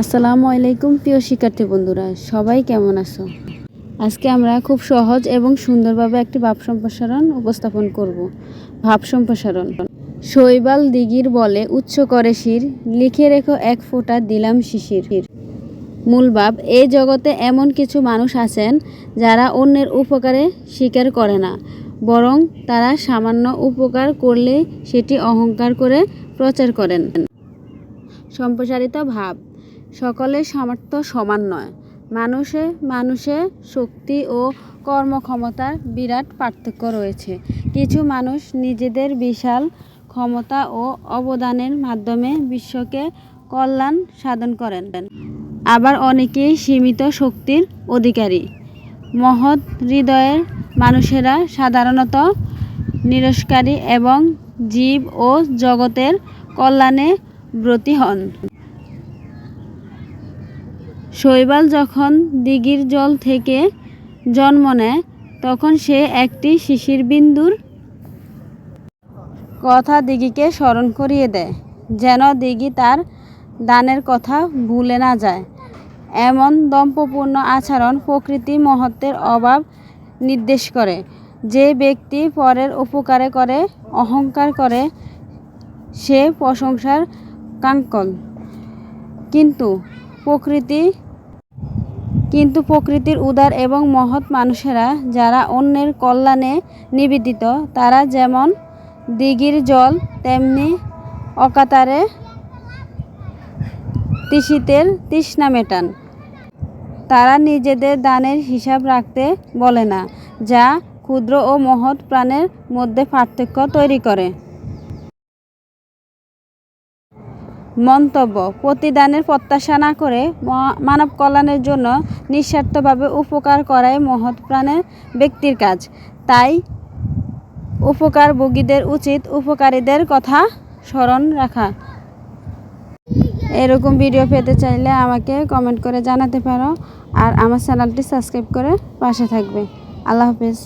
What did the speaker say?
আসসালামু আলাইকুম, প্রিয় শিক্ষার্থী বন্ধুরা। সবাই কেমন আছো? আজকে আমরা খুব সহজ এবং সুন্দরভাবে একটি ভাব সম্প্রসারণ উপস্থাপন করব। ভাব সম্প্রসারণ। শৈবাল দিঘির বলে, উচ্চ করে শির, লিখে রেখো এক ফোঁটা দিলাম শিশির। মূল ভাব এই জগতে এমন কিছু মানুষ আছেন যারা অন্যের উপকারে স্বীকার করে না, বরং তারা সামান্য উপকার করলে সেটি অহংকার করে প্রচার করেন। সম্প্রসারিত ভাব সকলের সামর্থ্য সমান নয়। মানুষে মানুষে শক্তি ও কর্মক্ষমতার বিরাট পার্থক্য রয়েছে। কিছু মানুষ নিজেদের বিশাল ক্ষমতা ও অবদানের মাধ্যমে বিশ্বকে কল্যাণ সাধন করেন। আবার অনেকেই সীমিত শক্তির অধিকারী। মহৎ হৃদয়ের মানুষেরা সাধারণত নিরস্কারী এবং জীব ও জগতের কল্যাণে ব্রতী হন। শৈবাল যখন দিঘির জল থেকে জন্ম নেয়, তখন সে একটি শিশির বিন্দুর কথা দিঘিকে স্মরণ করিয়ে দেয়, যেন দিঘি তার দানের কথা ভুলে না যায়। এমন দম্পপূর্ণ আচরণ প্রকৃতি মহত্বের অভাব নির্দেশ করে। যে ব্যক্তি পরের উপকারে করে, অহংকার করে, সে প্রশংসার কাঙ্কল কিন্তু প্রকৃতি কিন্তু প্রকৃতির উদার এবং মহৎ মানুষেরা যারা অন্যের কল্যাণে নিবেদিত, তারা যেমন দিঘির জল, তেমনি অকাতারে তৃষিতের তৃষ্ণা মেটান। তারা নিজেদের দানের হিসাব রাখতে বলে না, যা ক্ষুদ্র ও মহৎ প্রাণের মধ্যে পার্থক্য তৈরি করে। মন্তব্য। প্রতিদানের প্রত্যাশা না করে মানব কল্যাণের জন্য নিঃস্বার্থভাবে উপকার করাই মহৎ প্রাণের ব্যক্তির কাজ। তাই উপকারভোগীদের উচিত উপকারীদের কথা স্মরণ রাখা। এরকম ভিডিও পেতে চাইলে আমাকে কমেন্ট করে জানাতে পারো। আর আমার চ্যানেলটি সাবস্ক্রাইব করে পাশে থাকবে। আল্লাহ হাফেজ।